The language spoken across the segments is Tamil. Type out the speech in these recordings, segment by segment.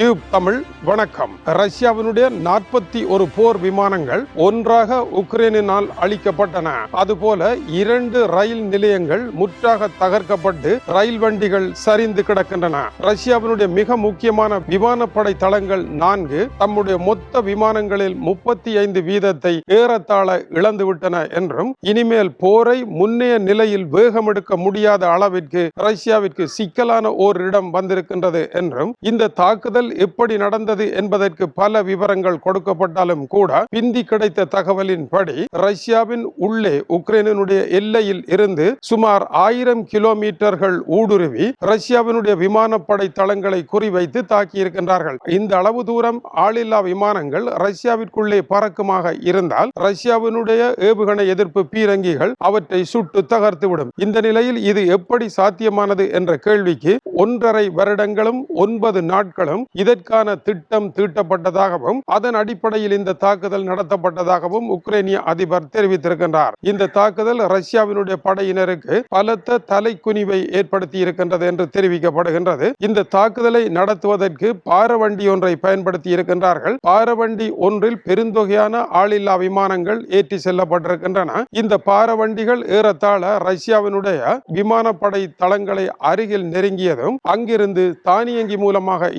டியூப் தமிழ் வணக்கம். ரஷ்யாவினுடைய நாற்பத்தி ஒரு போர் விமானங்கள் ஒன்றாக உக்ரைனினால் அளிக்கப்பட்டன அதுபோல இரண்டு ரயில் நிலையங்கள் முற்றாக தகர்க்கப்பட்டு ரயில் வண்டிகள் சரிந்து கிடக்கின்றன. ரஷ்யாவினுடைய மிக முக்கியமான விமானப்படை தளங்கள் நான்கு தம்முடைய மொத்த விமானங்களில் முப்பத்தி ஐந்து வீதத்தை ஏறத்தாழ இழந்துவிட்டன என்றும் இனிமேல் போரை முன்னைய நிலையில் வேகமெடுக்க முடியாத அளவிற்கு ரஷ்யாவிற்கு சிக்கலான ஓர் இடம் வந்திருக்கின்றது என்றும் இந்த தாக்குதல் எப்படி நடந்தது என்பதற்கு பல விவரங்கள் கொடுக்கப்பட்டாலும் கூட பிந்தி கிடைத்த தகவலின்படி ரஷ்யாவின் உள்ளே உக்ரைனுடைய எல்லையில் இருந்து சுமார் ஆயிரம் கிலோமீட்டர்கள் ஊடுருவி ரஷ்யாவினுடைய விமானப்படை தளங்களை குறிவைத்து தாக்கியிருக்கின்றார்கள். இந்த அளவு தூரம் ஆளில்லா விமானங்கள் ரஷ்யாவிற்குள்ளே பறக்குமாக இருந்தால் ரஷ்யாவினுடைய ஏவுகணை எதிர்ப்பு பீரங்கிகள் அவற்றை சுட்டு தகர்த்துவிடும். இந்த நிலையில் இது எப்படி சாத்தியமானது என்ற கேள்விக்கு ஒன்றரை வருடங்களும் ஒன்பது நாட்களும் இதற்கான திட்டம் தீட்டப்பட்டதாகவும் அதன் அடிப்படையில் இந்த தாக்குதல் நடத்தப்பட்டதாகவும் உக்ரைனிய அதிபர் தெரிவித்திருக்கின்றார். இந்த தாக்குதல் ரஷ்யாவினுடைய படையினருக்கு பலத்த தலைக்குனிவை ஏற்படுத்தி இருக்கின்றது என்று தெரிவிக்கப்படுகின்றது. இந்த தாக்குதலை நடத்துவதற்கு பாரவண்டி ஒன்றை பயன்படுத்தி இருக்கின்றார்கள் பாரவண்டி ஒன்றில் பெருந்தொகையான ஆளில்லா விமானங்கள் ஏற்றி செல்லப்பட்டிருக்கின்றன. இந்த பாரவண்டிகள் ஏறத்தாழ ரஷ்யாவினுடைய விமானப்படை தளங்களை அருகில் நெருங்கியதும் அங்கிருந்து தானியங்கி மூலமாக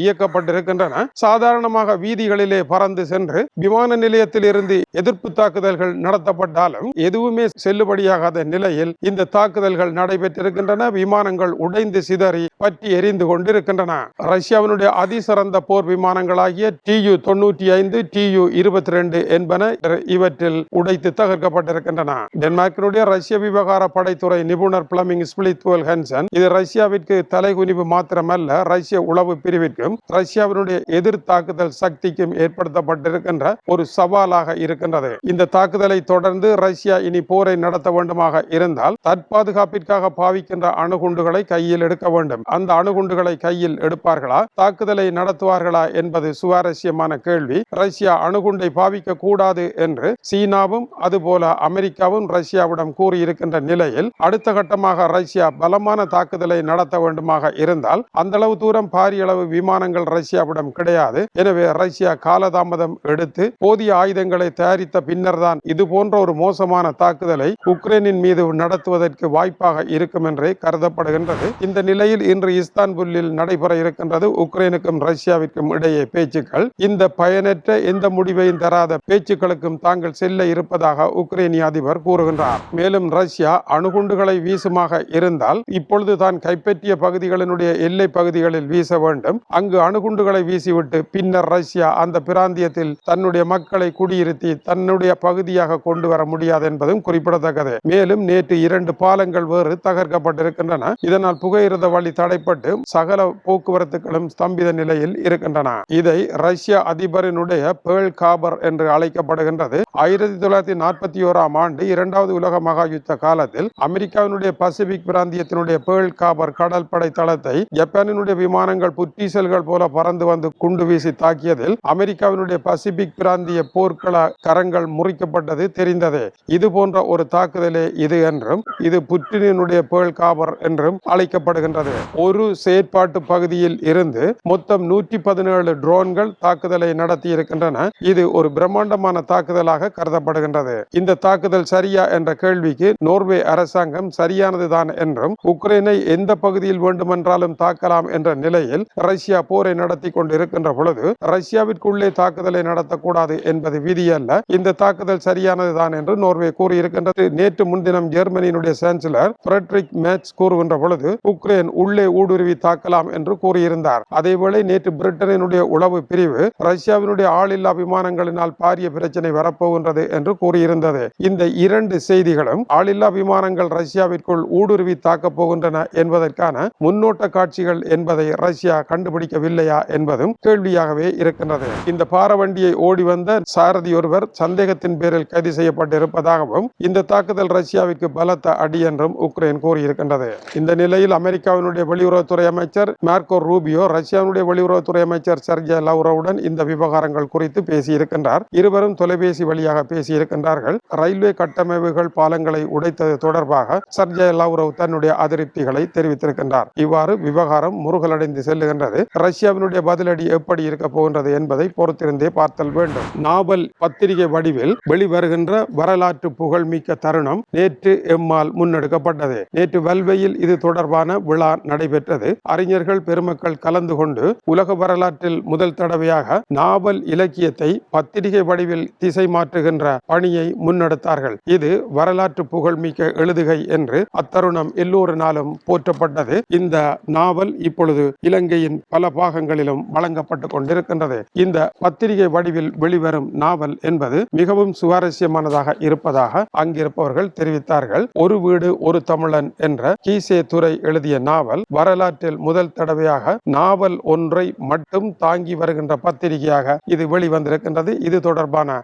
கொண்டிருக்கின்றன. சாதாரணமாக வீதிகளிலே பறந்து சென்று விமான நிலையத்தில் இருந்து எதிர்ப்பு தாக்குதல்கள் நடத்தப்பட்டாலும் எதுவுமே செல்லுபடியாகாத நிலையில் இந்த தாக்குதல்கள் நடைபெற்றிருக்கின்றன. விமானங்கள் உடைந்து சிதறி பற்றி எரிந்து கொண்டிருக்கின்றன. ரஷ்யாவினுடைய அதிசிறந்த போர் விமானங்களாகிய டி யு தொண்ணூற்றி ஐந்து டியு இருபத்தி ரெண்டு என்பன இவற்றில் உடைத்து தகர்க்கப்பட்டிருக்கின்றன. டென்மார்க்கினுடைய ரஷ்ய விவகார படைத்துறை நிபுணர் பிளமிங் ஸ்பிளித்வல் ஹென்சன் இது ரஷ்யாவிற்கு தலைகுனிவு மாத்திரமல்ல ரஷ்ய உளவு பிரிவிற்கும் ரஷ்ய ரஷ்யாவினுடைய எதிர் தாக்குதல் சக்திக்கும் ஏற்படுத்தப்பட்டிருக்கின்ற ஒரு சவாலாக இருக்கின்றது. இந்த தாக்குதலை தொடர்ந்து ரஷ்யா இனி போரை நடத்த வேண்டுமாக இருந்தால் தற்பாதுகாப்பிற்காக பாவிக்கின்ற அணுகுண்டுகளை கையில் எடுக்க வேண்டும். அந்த அணுகுண்டுகளை கையில் எடுப்பார்களா? தாக்குதலை நடத்துவார்களா என்பது சுவாரஸ்யமான கேள்வி. ரஷ்யா அணுகுண்டை பாவிக்க கூடாது என்று சீனாவும் அதுபோல அமெரிக்காவும் ரஷ்யாவிடம் கூறியிருக்கின்ற நிலையில் அடுத்த கட்டமாக ரஷ்யா பலமான தாக்குதலை நடத்த வேண்டுமாக இருந்தால் அந்த அளவு தூரம் பாரியளவு விமானங்கள் ரஷ்யாவிடம் கிடையாது. எனவே ரஷ்யா காலதாமதம் எடுத்து போதிய ஆயுதங்களை தயாரித்த பின்னர் தான் இது போன்ற ஒரு மோசமான தாக்குதலை உக்ரைனின் மீது நடத்துவதற்கு வாய்ப்பாக இருக்கும் என்றே கருதப்படுகின்றது. இந்த நிலையில் இன்று இஸ்தான்புல்லில் நடைபெற இருக்கின்றது உக்ரைனுக்கும் ரஷ்யாவிற்கும் இடையே பேச்சுக்கள். இந்த பயனற்ற எந்த முடிவையும் தராத பேச்சுக்களுக்கும் தாங்கள் செல்ல இருப்பதாக உக்ரைனிய அதிபர் கூறுகின்றார். மேலும் ரஷ்யா அணுகுண்டுகளை வீசுமாக இருந்தால் இப்பொழுது தான் கைப்பற்றிய பகுதிகளினுடைய எல்லை பகுதிகளில் வீச வேண்டும். அங்கு குண்டுகளை வீசிவிட்டு பின்னர் ரஷ்யா அந்த பிராந்தியத்தில் தன்னுடைய மக்களை குடியிருத்தி தன்னுடைய பகுதியாக கொண்டு வர முடியாது என்பதும் குறிப்பிடத்தக்கது. மேலும் நேற்று இரண்டு பாலங்கள் வேறு தகர்க்கப்பட்டிருக்கின்றன. இதனால் புகையிரத வழி தடைப்பட்டு சகல போக்குவரத்துகளும் ஸ்தம்பித நிலையில் இருக்கின்றன. இதை ரஷ்ய அதிபரினுடைய பேர்ல் காபர் என்று அழைக்கப்படுகின்றது. ஆயிரத்தி தொள்ளாயிரத்தி நாற்பத்தி ஓராம் ஆண்டு இரண்டாவது உலக மகா யுத்த காலத்தில் அமெரிக்காவினுடைய பசிபிக் பிராந்தியத்தினுடைய பேர்ல் காபர் கடல் படை தளத்தை ஜப்பானினுடைய விமானங்கள் புற்றீசல்கள் போல பறந்து வந்து குண்டு வீசி தாக்கியதில் அமெரிக்காவினுடைய பசிபிக் பிராந்திய போர்க்கள கரங்கள் முறிக்கப்பட்டது தெரிந்ததே. இது போன்ற ஒரு தாக்குதலே இது என்றும் இது புட்டினுடைய பேர்ல் காபர் என்றும் அழைக்கப்படுகின்றது. ஒரு செயற்பாட்டு பகுதியில் இருந்து மொத்தம் நூற்றி பதினேழு ட்ரோன்கள் தாக்குதலை நடத்தி இருக்கின்றன இது ஒரு பிரம்மாண்டமான தாக்குதலாக கருதப்படுகின்றது. இந்த தாக்குதல் சரியா என்ற கேள்விக்கு நோர்வே அரசாங்கம் சரியானதுதான் என்றும் உக்ரைனை எந்த பகுதியில் வேண்டுமென்றாலும் தாக்கலாம் என்ற நிலையில் ரஷ்யா போரை நடத்தி கொண்டிருக்கின்ற பொழுது ரஷ்யாவிற்குள்ளே தாக்குதலை நடத்தக்கூடாது என்பது விதியல்ல. இந்த தாக்குதல் சரியானதுதான் என்று நோர்வே கூறியிருக்கின்றது. நேற்று முன்தினம் ஜெர்மனியினுடைய சான்சலர் பிரெட்ரிக் மேட்ச் கூறுகின்ற பொழுது உக்ரைன் உள்ளே ஊடுருவி தாக்கலாம் என்று கூறியிருந்தார். அதேவேளை நேற்று பிரிட்டனினுடைய உளவு பிரிவு ரஷ்யாவினுடைய ஆளில்லா விமானங்களினால் பாரிய பிரச்சனை வரப்போ போகின்றது என்று கூறியிருந்தது. இந்த இரண்டு செய்திகளும் ஆளில்லா விமானங்கள் ரஷ்யாவிற்குள் ஊடுருவி தாக்கப் போகின்றன என்பதற்கான முன்னோட்ட காட்சிகள் என்பதை ரஷ்யா கண்டுபிடிக்கவில்லையா என்பதும் கேள்வியாகவே இருக்கின்றது. இந்த பாரவண்டியை ஓடி வந்த சாரதி ஒருவர் சந்தேகத்தின் பேரில் கைது செய்யப்பட்டிருப்பதாகவும் இந்த தாக்குதல் ரஷ்யாவிற்கு பலத்த அடி என்றும் உக்ரைன் கூறியிருக்கின்றது. இந்த நிலையில் அமெரிக்காவினுடைய வெளியுறவுத்துறை அமைச்சர் மார்க்கோ ரூபியோ ரஷ்யாவினுடைய வெளியுறவுத்துறை அமைச்சர் சர்ஜே லவ்ரோவுடன் இந்த விவகாரங்கள் குறித்து பேசியிருக்கின்றார். இருவரும் தொலைபேசி வழி வழியாக பேசியிருக்கின்றார்கள் ரயில்வே கட்டமைப்புகள் பாலங்களை உடைத்தது தொடர்பாக சர்ஜய் லவ்ரவ் தன்னுடைய அதிருப்திகளை தெரிவித்திருக்கின்றார். இவ்வாறு விவகாரம் முருகலடைந்து செல்லுகின்றது. ரஷ்யாவினுடைய பதிலடி எப்படி இருக்க போகின்றது என்பதை பொறுத்திருந்தே பார்த்தல் வேண்டும். நாவல் பத்திரிகை வடிவில் வெளிவருகின்ற வரலாற்று புகழ்மிக்க தருணம் நேற்று எம்மால் முன்னெடுக்கப்பட்டது. நேற்று வல்வையில் இது தொடர்பான விழா நடைபெற்றது. அறிஞர்கள் பெருமக்கள் கலந்து கொண்டு உலக வரலாற்றில் முதல் தடவையாக நாவல் இலக்கியத்தை பத்திரிகை வடிவில் திசை காப்பாற்றுகின்ற பணியை முன்னெடுத்தார்கள். இது வரலாற்று புகழ்மிக்க எழுதுகை என்று அத்தருணம் எல்லோருனாலும் போற்றப்பட்டது. இந்த நாவல் இப்பொழுது இலங்கையின் பல பாகங்களிலும் வழங்கப்பட்டு கொண்டிருக்கின்றது. இந்த பத்திரிகை வடிவில் வெளிவரும் நாவல் என்பது மிகவும் சுவாரஸ்யமானதாக இருப்பதாக அங்கிருப்பவர்கள் தெரிவித்தார்கள். ஒரு வீடு ஒரு தமிழன் என்ற கீசே துறை எழுதிய நாவல் வரலாற்றில் முதல் தடவையாக நாவல் ஒன்றை மட்டும் தாங்கி வருகின்ற பத்திரிகையாக இது வெளிவந்திருக்கின்றது. இது தொடர்பான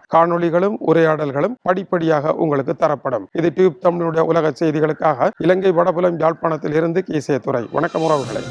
காணொளிகளும் உரையாடல்களும் படிப்படியாக உங்களுக்கு தரப்படும். இது டியூப் தமிழுடைய உலக செய்திகளுக்காக இலங்கை வடபுலம் யாழ்ப்பாணத்தில் இருந்து கீசே துறை வணக்கம் உறவுகளை.